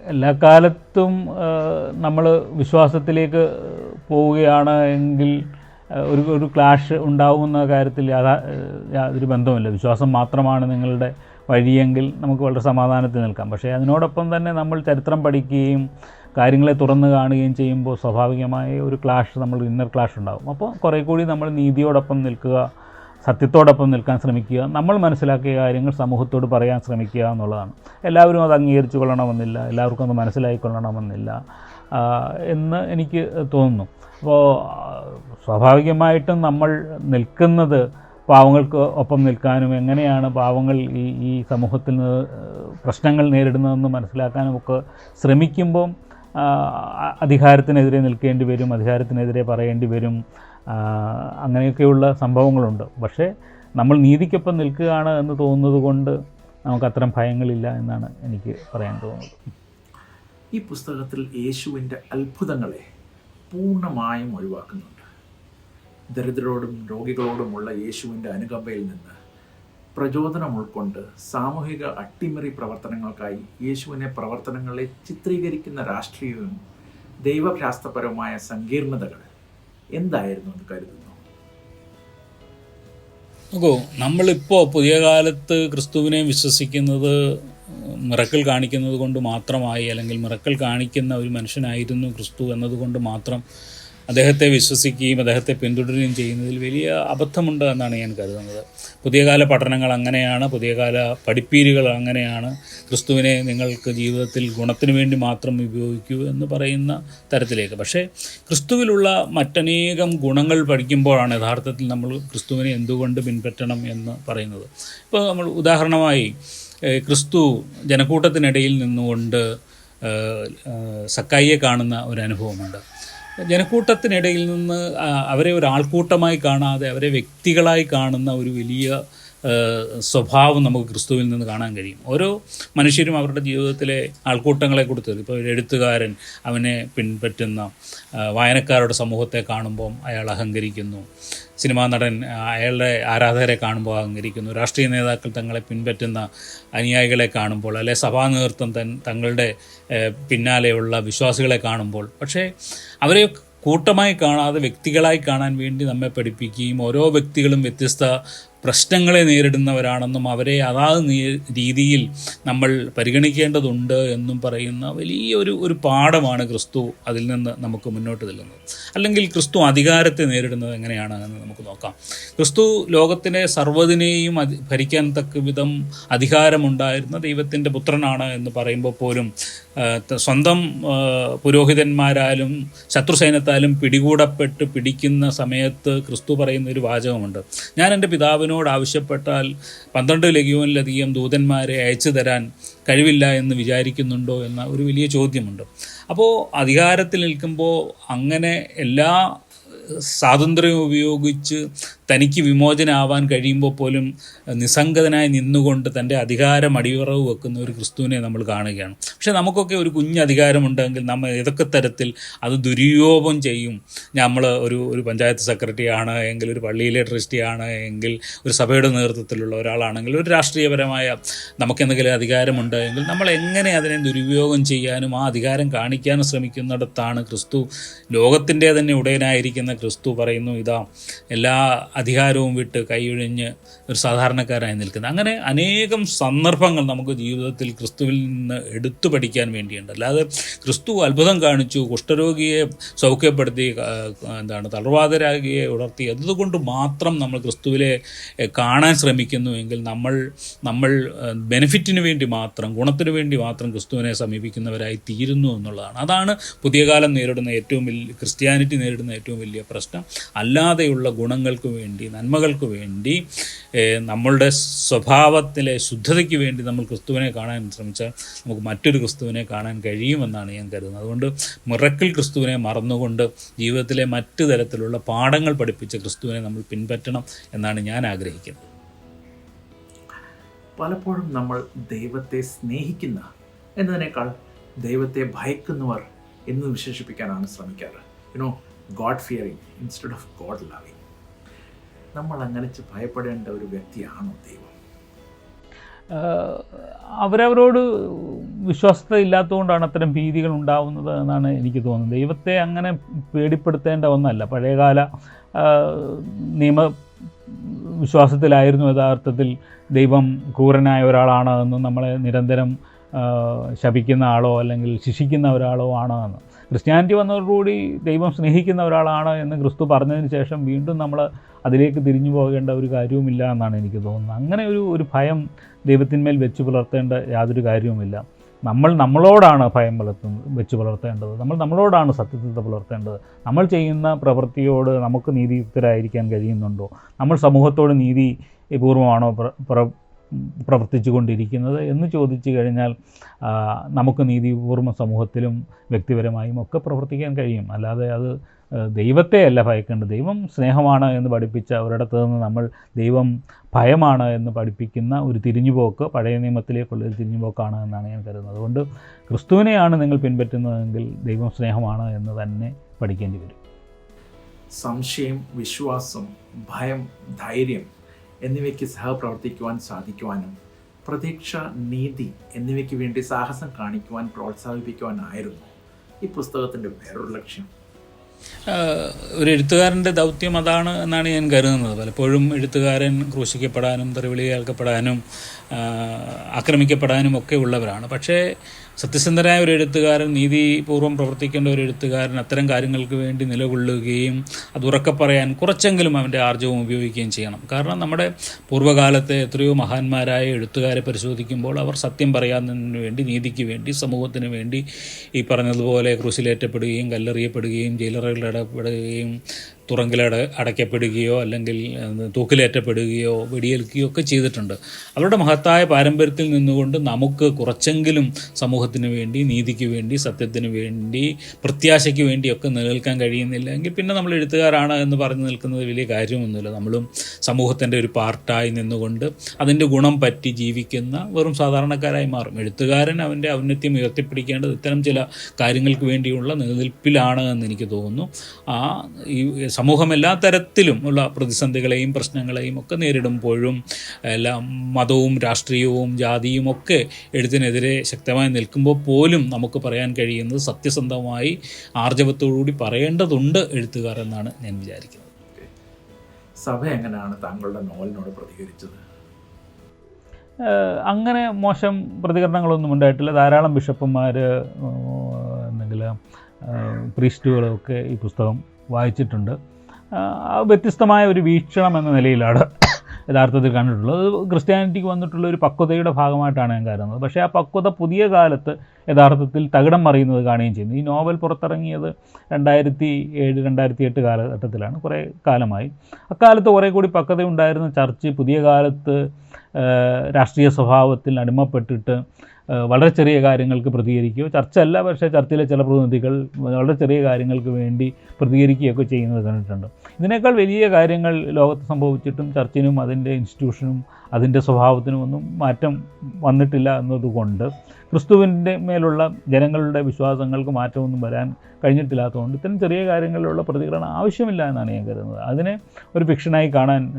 എല്ലാ കാലത്തും നമ്മൾ വിശ്വാസത്തിലേക്ക് പോവുകയാണ് എങ്കിൽ ഒരു ഒരു ക്ലാഷ് ഉണ്ടാവുന്ന കാര്യത്തിൽ യാഥാ യാതൊരു ബന്ധവുമില്ല. വിശ്വാസം മാത്രമാണ് നിങ്ങളുടെ വഴിയെങ്കിൽ നമുക്ക് വളരെ സമാധാനത്തിൽ നിൽക്കാം. പക്ഷേ അതിനോടൊപ്പം തന്നെ നമ്മൾ ചരിത്രം പഠിക്കുകയും കാര്യങ്ങളെ തുറന്നു കാണുകയും ചെയ്യുമ്പോൾ സ്വാഭാവികമായ ഒരു ക്ലാഷ് നമ്മൾ ഇന്നർ ക്ലാഷ് ഉണ്ടാകും അപ്പോൾ കുറേ കൂടി നമ്മൾ നീതിയോടൊപ്പം നിൽക്കുക സത്യത്തോടൊപ്പം നിൽക്കാൻ ശ്രമിക്കുക നമ്മൾ മനസ്സിലാക്കിയ കാര്യങ്ങൾ സമൂഹത്തോട് പറയാൻ ശ്രമിക്കുക എന്നുള്ളതാണ്. എല്ലാവരും അത് അംഗീകരിച്ചു കൊള്ളണമെന്നില്ല എല്ലാവർക്കും അത് മനസ്സിലായിക്കൊള്ളണമെന്നില്ല എന്ന് എനിക്ക് തോന്നുന്നു. അപ്പോൾ സ്വാഭാവികമായിട്ടും നമ്മൾ നിൽക്കുന്നത് പാവങ്ങൾക്ക് ഒപ്പം നിൽക്കാനും എങ്ങനെയാണ് പാവങ്ങൾ ഈ ഈ സമൂഹത്തിൽ നിന്ന് പ്രശ്നങ്ങൾ നേരിടുന്നതെന്ന് മനസ്സിലാക്കാനും ഒക്കെ ശ്രമിക്കുമ്പം അധികാരത്തിനെതിരെ നിൽക്കേണ്ടി വരും അധികാരത്തിനെതിരെ പറയേണ്ടി വരും. അങ്ങനെയൊക്കെയുള്ള സംഭവങ്ങളുണ്ട്. പക്ഷേ നമ്മൾ നീതിക്കൊപ്പം നിൽക്കുകയാണ് എന്ന് തോന്നുന്നത് കൊണ്ട് നമുക്ക് അത്തരം ഭയങ്ങളില്ല എന്നാണ് എനിക്ക് പറയാൻ തോന്നുന്നത്. ഈ പുസ്തകത്തിൽ യേശുവിന്റെ അത്ഭുതങ്ങളെ പൂർണമായും ഒഴിവാക്കുന്നുണ്ട്. ദരിദ്രരോടും രോഗികളോടുമുള്ള യേശുവിന്റെ അനുകമ്പയിൽ നിന്ന് പ്രചോദനം ഉൾക്കൊണ്ട് സാമൂഹിക അട്ടിമറി പ്രവർത്തനങ്ങൾക്കായി യേശുവിനെ പ്രവർത്തനങ്ങളെ ചിത്രീകരിക്കുന്ന രാഷ്ട്രീയവും ദൈവശാസ്ത്രപരവുമായ സങ്കീർണതകൾ എന്തായിരുന്നു എന്ന് കരുതുന്നു? നോക്കൂ നമ്മളിപ്പോൾ പുതിയ കാലത്ത് ക്രിസ്തുവിനെ വിശ്വസിക്കുന്നത് മിറക്കൽ കാണിക്കുന്നത് കൊണ്ട് മാത്രമായി അല്ലെങ്കിൽ മിറക്കൽ കാണിക്കുന്ന ഒരു മനുഷ്യനായിരുന്നു ക്രിസ്തു എന്നതുകൊണ്ട് മാത്രം അദ്ദേഹത്തെ വിശ്വസിക്കുകയും അദ്ദേഹത്തെ പിന്തുടരുകയും ചെയ്യുന്നതിൽ വലിയ അബദ്ധമുണ്ട് എന്നാണ് ഞാൻ കരുതുന്നത്. പുതിയ കാല പഠനങ്ങൾ അങ്ങനെയാണ് പുതിയ കാല പഠിപ്പീരുകൾ അങ്ങനെയാണ്. ക്രിസ്തുവിനെ നിങ്ങൾക്ക് ജീവിതത്തിൽ ഗുണത്തിന് വേണ്ടി മാത്രം ഉപയോഗിക്കൂ എന്ന് പറയുന്ന തരത്തിലേക്ക്. പക്ഷേ ക്രിസ്തുവിലുള്ള മറ്റനേകം ഗുണങ്ങൾ പഠിക്കുമ്പോഴാണ് യഥാർത്ഥത്തിൽ നമ്മൾ ക്രിസ്തുവിനെ എന്തുകൊണ്ട് പിൻപറ്റണം എന്ന് പറയുന്നത്. ഇപ്പോൾ നമ്മൾ ഉദാഹരണമായി ക്രിസ്തു ജനക്കൂട്ടത്തിനിടയിൽ നിന്നുകൊണ്ട് സക്കായിയെ കാണുന്ന ഒരു അനുഭവമുണ്ട്. ജനക്കൂട്ടത്തിനിടയിൽ നിന്ന് അവരെ ഒരു ആൾക്കൂട്ടമായി കാണാതെ അവരെ വ്യക്തികളായി കാണുന്ന ഒരു വലിയ സ്വഭാവം നമുക്ക് ക്രിസ്തുവിൽ നിന്ന് കാണാൻ കഴിയും. ഓരോ മനുഷ്യരും അവരുടെ ജീവിതത്തിലെ ആൾക്കൂട്ടങ്ങളെ കൊടുത്ത് ഇപ്പോൾ ഒരു എഴുത്തുകാരൻ അവനെ പിൻപറ്റുന്ന വായനക്കാരുടെ സമൂഹത്തെ കാണുമ്പം അയാൾ അഹങ്കരിക്കുന്നു. സിനിമാ നടൻ അയാളുടെ ആരാധകരെ കാണുമ്പോൾ അഹങ്കരിക്കുന്നു. രാഷ്ട്രീയ നേതാക്കൾ തങ്ങളെ പിൻപറ്റുന്ന അനുയായികളെ കാണുമ്പോൾ അല്ലെ സഭാ നേതൃത്വം തൻ തങ്ങളുടെ പിന്നാലെയുള്ള വിശ്വാസികളെ കാണുമ്പോൾ. പക്ഷേ അവരെ കൂട്ടമായി കാണാതെ വ്യക്തികളായി കാണാൻ വേണ്ടി നമ്മെ പഠിപ്പിക്കുകയും ഓരോ വ്യക്തികളും വ്യത്യസ്ത പ്രശ്നങ്ങളെ നേരിടുന്നവരാണെന്നും അവരെ അതാത് രീതിയിൽ നമ്മൾ പരിഗണിക്കേണ്ടതുണ്ട് എന്നും പറയുന്ന വലിയൊരു ഒരു പാഠമാണ് ക്രിസ്തു അതിൽ നിന്ന് നമുക്ക് മുന്നോട്ട് ചെല്ലുന്നത് അല്ലെങ്കിൽ ക്രിസ്തു അധികാരത്തെ നേരിടുന്നത് എങ്ങനെയാണ് എന്ന് നമുക്ക് നോക്കാം. ക്രിസ്തു ലോകത്തിനെ സർവതിനെയും ഭരിക്കാൻ തക്ക വിധം അധികാരമുണ്ടായിരുന്ന ദൈവത്തിന്റെ പുത്രനാണ് എന്ന് പറയുമ്പോൾ പോലും സ്വന്തം പുരോഹിതന്മാരാലും ശത്രുസൈന്യത്താലും പിടികൂടപ്പെട്ട് പിടിക്കുന്ന സമയത്ത് ക്രിസ്തു പറയുന്ന ഒരു വാചകമുണ്ട്. ഞാൻ എന്റെ പിതാവിനോട് ആവശ്യപ്പെട്ടാൽ പന്ത്രണ്ട് ലഘുവിലധികം ദൂതന്മാരെ അയച്ചു തരാൻ കഴിവില്ല എന്ന് വിചാരിക്കുന്നുണ്ടോ എന്ന ഒരു വലിയ ചോദ്യമുണ്ട്. അപ്പോൾ അധികാരത്തിൽ നിൽക്കുമ്പോൾ അങ്ങനെ എല്ലാ സ്വാതന്ത്ര്യം ഉപയോഗിച്ച് തനിക്ക് വിമോചനാവാൻ കഴിയുമ്പോൾ പോലും നിസ്സംഗതനായി നിന്നുകൊണ്ട് തന്റെ അധികാരം അടിയുറവ് വെക്കുന്ന ഒരു ക്രിസ്തുവിനെ നമ്മൾ കാണുകയാണ്. പക്ഷേ നമുക്കൊക്കെ ഒരു കുഞ്ഞ് അധികാരമുണ്ടെങ്കിൽ നമ്മൾ ഏതൊക്കെ തരത്തിൽ അത് ദുര്യോഗം ചെയ്യും? നമ്മൾ ഒരു ഒരു പഞ്ചായത്ത് സെക്രട്ടറി ആണ് എങ്കിൽ ഒരു പള്ളിയിലെ ട്രസ്റ്റി ആണ് എങ്കിൽ ഒരു സഭയുടെ നേതൃത്വത്തിലുള്ള ഒരാളാണെങ്കിൽ ഒരു രാഷ്ട്രീയപരമായ നമുക്കെന്തെങ്കിലും അധികാരമുണ്ട് എങ്കിൽ നമ്മൾ എങ്ങനെ അതിനെ ദുരുപയോഗം ചെയ്യാനും ആ അധികാരം കാണിക്കാനും ശ്രമിക്കുന്നിടത്താണ് ക്രിസ്തു. ലോകത്തിന്റെ തന്നെ ഉടയനായിരിക്കുന്ന ക്രിസ്തു പറയുന്നു ഇതാ എല്ലാ അധികാരവും വിട്ട് കൈയൊഴിഞ്ഞ് ഒരു സാധാരണക്കാരായി നിൽക്കുന്നത് അങ്ങനെ അനേകം സന്ദർഭങ്ങൾ നമുക്ക് ജീവിതത്തിൽ ക്രിസ്തുവിൽ നിന്ന് എടുത്തു പഠിക്കാൻ വേണ്ടിയുണ്ട്. അല്ലാതെ ക്രിസ്തു അത്ഭുതം കാണിച്ചു കുഷ്ഠരോഗിയെ സൗഖ്യപ്പെടുത്തി എന്താണ് തളർവാതരാകിയെ ഉണർത്തി അതുകൊണ്ട് മാത്രം നമ്മൾ ക്രിസ്തുവിലെ കാണാൻ ശ്രമിക്കുന്നു എങ്കിൽ നമ്മൾ നമ്മൾ ബെനിഫിറ്റിന് വേണ്ടി മാത്രം ഗുണത്തിന് വേണ്ടി മാത്രം ക്രിസ്തുവിനെ സമീപിക്കുന്നവരായി തീരുന്നു എന്നുള്ളതാണ്. അതാണ് പുതിയ കാലം നേരിടുന്ന ഏറ്റവും വലിയ ക്രിസ്ത്യാനിറ്റി നേരിടുന്ന ഏറ്റവും വലിയ പ്രശ്നം. അല്ലാതെയുള്ള ഗുണങ്ങൾക്ക് വേണ്ടി നന്മകൾക്ക് വേണ്ടി നമ്മളുടെ സ്വഭാവത്തിലെ ശുദ്ധതയ്ക്ക് വേണ്ടി നമ്മൾ ക്രിസ്തുവിനെ കാണാൻ ശ്രമിച്ചാൽ നമുക്ക് മറ്റൊരു ക്രിസ്തുവിനെ കാണാൻ കഴിയുമെന്നാണ് ഞാൻ കരുതുന്നത്. അതുകൊണ്ട് മിറക്കിൾ ക്രിസ്തുവിനെ മറന്നുകൊണ്ട് ജീവിതത്തിലെ മറ്റു തരത്തിലുള്ള പാഠങ്ങൾ പഠിപ്പിച്ച ക്രിസ്തുവിനെ നമ്മൾ പിൻപറ്റണം എന്നാണ് ഞാൻ ആഗ്രഹിക്കുന്നത്. പലപ്പോഴും നമ്മൾ ദൈവത്തെ സ്നേഹിക്കുന്ന എന്നതിനേക്കാൾ ദൈവത്തെ ഭയക്കുന്നവർ എന്ന് വിശേഷിപ്പിക്കാനാണ് ശ്രമിക്കാറ്. You know God fearing instead of God loving നമ്മൾ അങ്ങനെ ഭയപ്പെടേണ്ട ഒരു വ്യക്തിയാണോ ദൈവം? അവരവരോട് വിശ്വാസത ഇല്ലാത്തതുകൊണ്ടാണ് അത്തരം ഭീതികൾ ഉണ്ടാവുന്നത് എന്നാണ് എനിക്ക് തോന്നുന്നത്. ദൈവത്തെ അങ്ങനെ പേടിപ്പെടുത്തേണ്ട ഒന്നല്ല. പഴയകാല നിയമ വിശ്വാസത്തിലായിരുന്നു യഥാർത്ഥത്തിൽ ദൈവം ക്രൂരനായ ഒരാളാണ് എന്ന് നമ്മളെ നിരന്തരം ശപിക്കുന്ന ആളോ അല്ലെങ്കിൽ ശിക്ഷിക്കുന്ന ഒരാളോ ആണ് എന്ന് ക്രിസ്ത്യാനിറ്റി വന്നതോടുകൂടി ദൈവം സ്നേഹിക്കുന്ന ഒരാളാണ് എന്ന് ക്രിസ്തു പറഞ്ഞതിന് ശേഷം വീണ്ടും നമ്മൾ അതിലേക്ക് തിരിഞ്ഞു പോകേണ്ട ഒരു കാര്യവുമില്ല എന്നാണ് എനിക്ക് തോന്നുന്നത്. അങ്ങനെ ഒരു ഒരു ഭയം ദൈവത്തിന്മേൽ വെച്ച് പുലർത്തേണ്ട യാതൊരു കാര്യവുമില്ല. നമ്മൾ നമ്മളോടാണ് ഭയം പുലർത്തുന്നത് വെച്ച് പുലർത്തേണ്ടത്. നമ്മൾ നമ്മളോടാണ് സത്യസന്ധത പുലർത്തേണ്ടത്. നമ്മൾ ചെയ്യുന്ന പ്രവൃത്തിയോട് നമുക്ക് നീതിയുക്തരായിരിക്കാൻ കഴിയുന്നുണ്ടോ? നമ്മൾ സമൂഹത്തോട് നീതി പ്ര പ്രവർത്തിച്ചു കൊണ്ടിരിക്കുന്നത് എന്ന് ചോദിച്ചു കഴിഞ്ഞാൽ നമുക്ക് നീതിപൂർവ സമൂഹത്തിലും വ്യക്തിപരമായും ഒക്കെ പ്രവർത്തിക്കാൻ കഴിയും. അല്ലാതെ അത് ദൈവത്തെ അല്ല ഭയക്കേണ്ടത്. ദൈവം സ്നേഹമാണ് എന്ന് പഠിപ്പിച്ച ഒരിടത്തു നിന്ന് നമ്മൾ ദൈവം ഭയമാണ് എന്ന് പഠിപ്പിക്കുന്ന ഒരു തിരിഞ്ഞുപോക്ക് പഴയ നിയമത്തിലേക്കുള്ള ഒരു തിരിഞ്ഞുപോക്കാണ് എന്നാണ് ഞാൻ കരുതുന്നത്. അതുകൊണ്ട് ക്രിസ്തുവിനെയാണ് നിങ്ങൾ പിൻപറ്റുന്നതെങ്കിൽ ദൈവം സ്നേഹമാണ് എന്ന് തന്നെ പഠിക്കേണ്ടി വരും. സംശയം വിശ്വാസം ഭയം ധൈര്യം എന്നിവയ്ക്ക് സഹപ്രവർത്തിക്കുവാൻ സാധിക്കുവാനും പ്രതീക്ഷ നീതി എന്നിവയ്ക്ക് വേണ്ടി സാഹസം കാണിക്കുവാൻ പ്രോത്സാഹിപ്പിക്കുവാനായിരുന്നു ഈ പുസ്തകത്തിന്റെ വേറൊരു ലക്ഷ്യം. ഒരു എഴുത്തുകാരന്റെ ദൗത്യം അതാണ് എന്നാണ് ഞാൻ കരുതുന്നത്. പലപ്പോഴും എഴുത്തുകാരൻ ക്രൂശിക്കപ്പെടാനും തെറിവിളി കേൾക്കപ്പെടാനും ആക്രമിക്കപ്പെടാനും ഒക്കെ ഉള്ളവരാണ്. പക്ഷേ സത്യസന്ധനായ ഒരു എഴുത്തുകാരൻ നീതിപൂർവം പ്രവർത്തിക്കേണ്ട ഒരു എഴുത്തുകാരൻ അത്തരം കാര്യങ്ങൾക്ക് വേണ്ടി നിലകൊള്ളുകയും അത് ഉറക്കെ പറയാൻ കുറച്ചെങ്കിലും അവന്റെ ആർജവം ഉപയോഗിക്കുകയും ചെയ്യണം. കാരണം നമ്മുടെ പൂർവകാലത്തെ എത്രയോ മഹാന്മാരായ എഴുത്തുകാരെ പരിശോധിക്കുമ്പോൾ അവർ സത്യം പറയാനതിന് വേണ്ടി നീതിക്ക് വേണ്ടി സമൂഹത്തിന് വേണ്ടി ഈ പറഞ്ഞതുപോലെ ക്രൂശിലേറ്റപ്പെടുകയും കല്ലെറിയപ്പെടുകയും ജയിലറുകളിൽ ഇടപെടുകയും തുറങ്കിലട അടയ്ക്കപ്പെടുകയോ അല്ലെങ്കിൽ തൂക്കിലേറ്റപ്പെടുകയോ വെടിയേൽക്കുകയോ ഒക്കെ ചെയ്തിട്ടുണ്ട്. അവരുടെ മഹത്തായ പാരമ്പര്യത്തിൽ നിന്നുകൊണ്ട് നമുക്ക് കുറച്ചെങ്കിലും സമൂഹത്തിന് വേണ്ടി നീതിക്ക് വേണ്ടി സത്യത്തിന് വേണ്ടി പ്രത്യാശയ്ക്ക് വേണ്ടിയൊക്കെ നിലനിൽക്കാൻ കഴിയുന്നില്ല എങ്കിൽ പിന്നെ നമ്മൾ എഴുത്തുകാരാണ് എന്ന് പറഞ്ഞു നിൽക്കുന്നത് വലിയ കാര്യമൊന്നുമില്ല. നമ്മളും സമൂഹത്തിന്റെ ഒരു പാർട്ടായി നിന്നുകൊണ്ട് അതിന്റെ ഗുണം പറ്റി ജീവിക്കുന്ന വെറും സാധാരണക്കാരായി മാറും. എഴുത്തുകാരൻ അവന്റെ ഔന്നത്യം ഉയർത്തിപ്പിടിക്കേണ്ടത് ഇത്തരം ചില കാര്യങ്ങൾക്ക് വേണ്ടിയുള്ള നിലനിൽപ്പിലാണ് എന്ന് എനിക്ക് തോന്നുന്നു. ആ ഈ സമൂഹം എല്ലാ തരത്തിലും ഉള്ള പ്രതിസന്ധികളെയും പ്രശ്നങ്ങളെയും ഒക്കെ നേരിടുമ്പോഴും എല്ലാം മതവും രാഷ്ട്രീയവും ജാതിയും ഒക്കെ എഴുത്തിനെതിരെ ശക്തമായി നിൽക്കുമ്പോൾ പോലും നമുക്ക് പറയാൻ കഴിയുന്നത് സത്യസന്ധമായി ആർജവത്തോടുകൂടി പറയേണ്ടതുണ്ട് എഴുത്തുകാർ എന്നാണ് ഞാൻ വിചാരിക്കുന്നത്. സഭ എങ്ങനെയാണ് താങ്കളുടെ നോവലിനോട് പ്രതികരിച്ചത്? അങ്ങനെ മോശം പ്രതികരണങ്ങളൊന്നും ഉണ്ടായിട്ടില്ല. ധാരാളം ബിഷപ്പുമാർ എന്തെങ്കിലും പ്രീസ്റ്റുകളൊക്കെ ഈ പുസ്തകം വായിച്ചിട്ടുണ്ട്. വ്യത്യസ്തമായ ഒരു വീക്ഷണം എന്ന നിലയിലാണ് യഥാർത്ഥത്തിൽ കണ്ടിട്ടുള്ളത്. ക്രിസ്ത്യാനിറ്റിക്ക് വന്നിട്ടുള്ള ഒരു പക്വതയുടെ ഭാഗമായിട്ടാണ് ഞാൻ കരുതുന്നത്. പക്ഷേ ആ പക്വത പുതിയ കാലത്ത് യഥാർത്ഥത്തിൽ തകിടം മറിയുന്നത് കാണുകയും ചെയ്യുന്നു. ഈ നോവൽ പുറത്തിറങ്ങിയത് രണ്ടായിരത്തി ഏഴ് രണ്ടായിരത്തി എട്ട് കാലഘട്ടത്തിലാണ്. കുറേ കാലമായി. അക്കാലത്ത് കുറേ കൂടി പക്വത ഉണ്ടായിരുന്ന ചർച്ച് പുതിയ കാലത്ത് രാഷ്ട്രീയ സ്വഭാവത്തിൽ അടിമപ്പെട്ടിട്ട് വളരെ ചെറിയ കാര്യങ്ങൾക്ക് പ്രതികരിക്കുകയോ ചർച്ചയല്ല പക്ഷേ ചർച്ചയിലെ ചില പ്രതിനിധികൾ വളരെ ചെറിയ കാര്യങ്ങൾക്ക് വേണ്ടി പ്രതികരിക്കുകയൊക്കെ ചെയ്യുന്നത് കണ്ടിട്ടുണ്ട്. ഇതിനേക്കാൾ വലിയ കാര്യങ്ങൾ ലോകത്ത് സംഭവിച്ചിട്ടും ചർച്ചിനും അതിന്റെ ഇൻസ്റ്റിറ്റ്യൂഷനും അതിന്റെ സ്വഭാവത്തിനും ഒന്നും മാറ്റം വന്നിട്ടില്ല എന്നതുകൊണ്ട് ക്രിസ്തുവിന്റെ മേലുള്ള ജനങ്ങളുടെ വിശ്വാസങ്ങൾക്ക് മാറ്റമൊന്നും വരാൻ കഴിഞ്ഞിട്ടില്ലാത്തതുകൊണ്ട് ഇത്തരം ചെറിയ കാര്യങ്ങളിലുള്ള പ്രതികരണം ആവശ്യമില്ല എന്നാണ് ഞാൻ കരുതുന്നത്. അതിനെ ഒരു ഫിക്ഷനായി കാണാൻ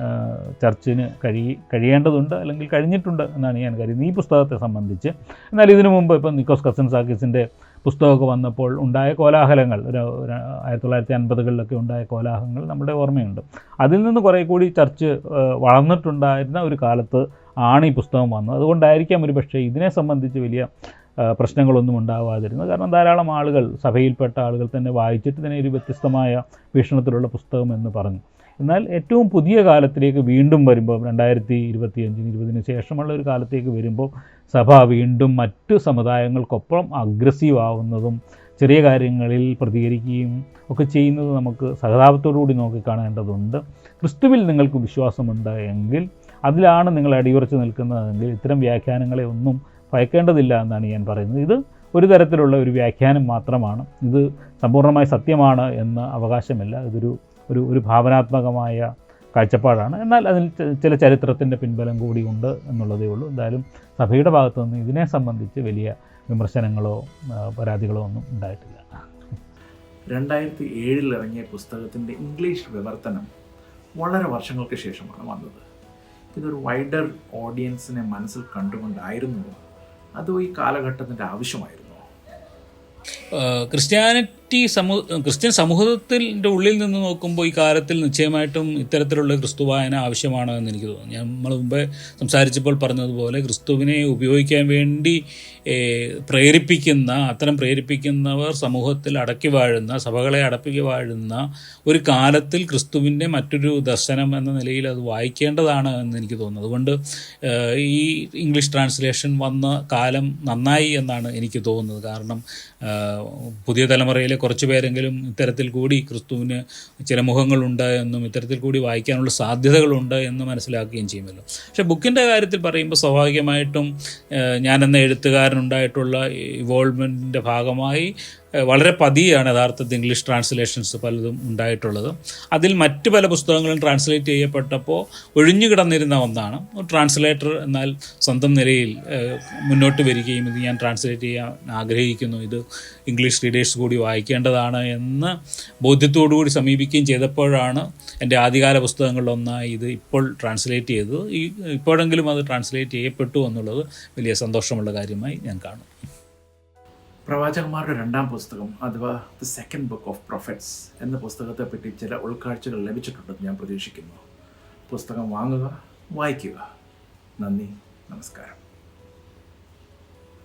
ചർച്ചിന് കഴി കഴിയേണ്ടതുണ്ട് അല്ലെങ്കിൽ കഴിഞ്ഞിട്ടുണ്ട് എന്നാണ് ഞാൻ കരുതുന്നത്. ഈ പുസ്തകത്തെ സംബന്ധിച്ച് എന്നാൽ ഇതിനു മുമ്പ് ഇപ്പം നിക്കോസ് കസൻസാക്കിസിന്റെ പുസ്തകമൊക്കെ വന്നപ്പോൾ ഉണ്ടായ കോലാഹലങ്ങൾ ഒരു ആയിരത്തി തൊള്ളായിരത്തി അൻപതുകളിലൊക്കെ ഉണ്ടായ കോലാഹലങ്ങൾ നമ്മുടെ ഓർമ്മയുണ്ട്. അതിൽ നിന്ന് കുറേ കൂടി ചർച്ച് വളർന്നിട്ടുണ്ടായിരുന്ന ഒരു കാലത്ത് ആണ് ഈ പുസ്തകം വന്നത്. അതുകൊണ്ടായിരിക്കാം ഒരു പക്ഷേ ഇതിനെ സംബന്ധിച്ച് വലിയ പ്രശ്നങ്ങളൊന്നും ഉണ്ടാവാതിരുന്നത്. കാരണം ധാരാളം ആളുകൾ സഭയിൽപ്പെട്ട ആളുകൾ തന്നെ വായിച്ചിട്ട് തന്നെ ഒരു വ്യത്യസ്തമായ വീക്ഷണത്തിലുള്ള പുസ്തകം എന്ന് പറഞ്ഞു. എന്നാൽ ഏറ്റവും പുതിയ കാലത്തിലേക്ക് വീണ്ടും വരുമ്പോൾ രണ്ടായിരത്തി ഇരുപത്തി അഞ്ചിന് ഇരുപതിന് ശേഷമുള്ള ഒരു കാലത്തേക്ക് വരുമ്പോൾ സഭ വീണ്ടും മറ്റു സമുദായങ്ങൾക്കൊപ്പം അഗ്രസീവ് ആവുന്നതും ചെറിയ കാര്യങ്ങളിൽ പ്രതികരിക്കുകയും ഒക്കെ ചെയ്യുന്നത് നമുക്ക് സഹതാപത്തോടുകൂടി നോക്കിക്കാണേണ്ടതുണ്ട് ക്രിസ്തുവിൽ നിങ്ങൾക്ക് വിശ്വാസമുണ്ട് എങ്കിൽ അതിലാണ് നിങ്ങൾ അടിയുറച്ച് നിൽക്കുന്നതെങ്കിൽ ഇത്തരം വ്യാഖ്യാനങ്ങളെ ഒന്നും ഭയക്കേണ്ടതില്ല എന്നാണ് ഞാൻ പറയുന്നത്. ഇത് ഒരു തരത്തിലുള്ള ഒരു വ്യാഖ്യാനം മാത്രമാണ്. ഇത് സമ്പൂർണമായി സത്യമാണ് എന്ന് അവകാശമില്ല. ഇതൊരു ഒരു ഒരു ഭാവനാത്മകമായ കാഴ്ചപ്പാടാണ്. എന്നാൽ അതിൽ ചില ചരിത്രത്തിന്റെ പിൻബലം കൂടി ഉണ്ട് എന്നുള്ളതേ ഉള്ളൂ. എന്തായാലും സഭയുടെ ഭാഗത്തു നിന്ന് ഇതിനെ സംബന്ധിച്ച് വലിയ വിമർശനങ്ങളോ പരാതികളോ ഒന്നും ഉണ്ടായിട്ടില്ല. രണ്ടായിരത്തി ഏഴിൽ ഇറങ്ങിയ പുസ്തകത്തിന്റെ ഇംഗ്ലീഷ് വിവർത്തനം വളരെ വർഷങ്ങൾക്ക് ശേഷമാണ് വന്നത്. ഇതൊരു വൈഡർ ഓഡിയൻസിനെ മനസ്സിൽ കണ്ടുകൊണ്ടായിരുന്നു. അതോ ഈ കാലഘട്ടത്തിന്റെ ആവശ്യമായിരുന്നോ? ക്രിസ്ത്യാനിറ്റി സമൂ ക്രിസ്ത്യൻ സമൂഹത്തിന്റെ ഉള്ളിൽ നിന്ന് നോക്കുമ്പോൾ ഈ കാലത്തിൽ നിശ്ചയമായിട്ടും ഇത്തരത്തിലുള്ള ക്രിസ്തു വായന ആവശ്യമാണ് എന്ന് എനിക്ക് തോന്നുന്നു. ഞാൻ നമ്മൾ മുമ്പേ സംസാരിച്ചപ്പോൾ പറഞ്ഞതുപോലെ ക്രിസ്തുവിനെ ഉപയോഗിക്കാൻ വേണ്ടി പ്രേരിപ്പിക്കുന്ന അത്തരം പ്രേരിപ്പിക്കുന്നവർ സമൂഹത്തിൽ അടക്കി വാഴുന്ന സഭകളെ അടക്കി വാഴുന്ന ഒരു കാലത്തിൽ ക്രിസ്തുവിന്റെ മറ്റൊരു ദർശനം എന്ന നിലയിൽ അത് വായിക്കേണ്ടതാണ് എന്ന് എനിക്ക് തോന്നുന്നു. അതുകൊണ്ട് ഈ ഇംഗ്ലീഷ് ട്രാൻസ്ലേഷൻ വന്ന കാലം നന്നായി എന്നാണ് എനിക്ക് തോന്നുന്നത്. കാരണം പുതിയ തലമുറയിലെ കുറച്ച് പേരെങ്കിലും ഇത്തരത്തിൽ കൂടി ക്രിസ്തുവിന് ചില മുഖങ്ങളുണ്ട് എന്നും ഇത്തരത്തിൽ കൂടി വായിക്കാനുള്ള സാധ്യതകളുണ്ട് എന്ന് മനസ്സിലാക്കുകയും ചെയ്യുമല്ലോ. പക്ഷേ ബുക്കിന്റെ കാര്യത്തിൽ പറയുമ്പോൾ സ്വാഭാവികമായിട്ടും ഞാനെന്ന എഴുത്തുകാരനുണ്ടായിട്ടുള്ള ഇവോൾവ്മെന്റിന്റെ ഭാഗമായി വളരെ പതിയാണ് യഥാർത്ഥത്തിൽ ഇംഗ്ലീഷ് ട്രാൻസ്ലേഷൻസ് പലതും ഉണ്ടായിട്ടുള്ളത്. അതിൽ മറ്റ് പല പുസ്തകങ്ങളും ട്രാൻസ്ലേറ്റ് ചെയ്യപ്പെട്ടപ്പോൾ ഒഴിഞ്ഞു കിടന്നിരുന്ന ഒന്നാണ്. ട്രാൻസ്ലേറ്റർ എന്നാൽ സ്വന്തം നിലയിൽ മുന്നോട്ട് വരികയും ഇത് ഞാൻ ട്രാൻസ്ലേറ്റ് ചെയ്യാൻ ആഗ്രഹിക്കുന്നു. ഇത് ഇംഗ്ലീഷ് റീഡേഴ്സ് കൂടി വായിക്കേണ്ടതാണ് എന്ന് ബോധ്യത്തോടു കൂടി സമീപിക്കുകയും ചെയ്തപ്പോഴാണ് എന്റെ ആദ്യകാല പുസ്തകങ്ങളിലൊന്നായി ഇത് ഇപ്പോൾ ട്രാൻസ്ലേറ്റ് ചെയ്തത്. ഈ ഇപ്പോഴെങ്കിലും അത് ട്രാൻസ്ലേറ്റ് ചെയ്യപ്പെട്ടു എന്നുള്ളത് വലിയ സന്തോഷമുള്ള കാര്യമായി ഞാൻ കാണും പ്രവാചകന്മാരുടെ രണ്ടാം പുസ്തകം അഥവാ the second book of prophets എന്ന പുസ്തകത്തെ പറ്റി ചില ഉൾക്കാഴ്ചകൾ ലഭിച്ചിട്ടുണ്ടെന്ന് ഞാൻ പ്രതീക്ഷിക്കുന്നു. പുസ്തകം വാങ്ങുക വായിക്കുക. നന്ദി നമസ്കാരം.